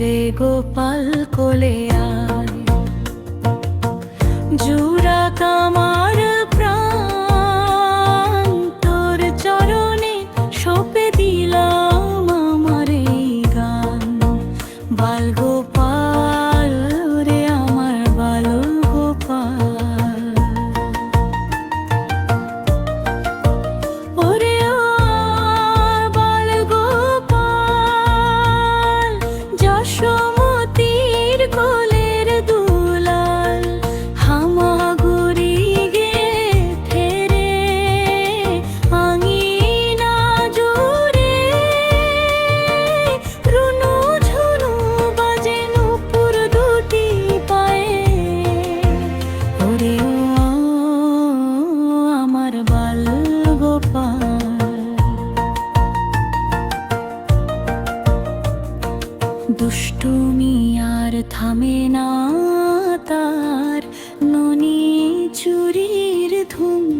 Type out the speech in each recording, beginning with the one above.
রে গোপাল কোলে আয়। দুষ্টুমি আর থামে না তার। ননি চুরির ধুম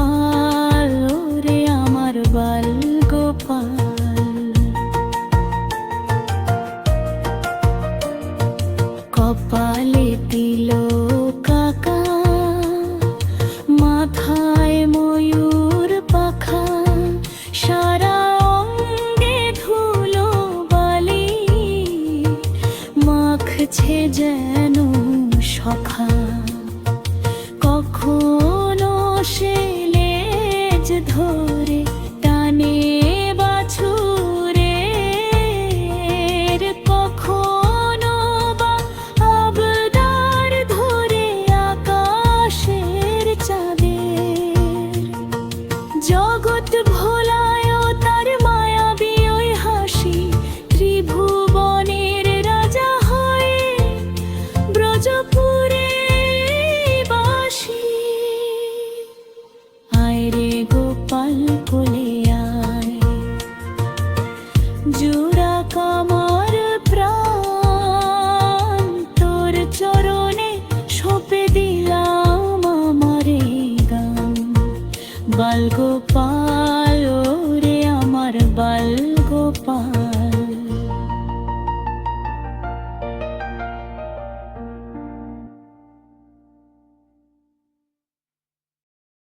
মাথায় ময়ূর পাখা সারা ধুলো বালি মাখছে যেন কখনো সে লেজ ধরে বাল গোপাল রে আমার বাল গোপাল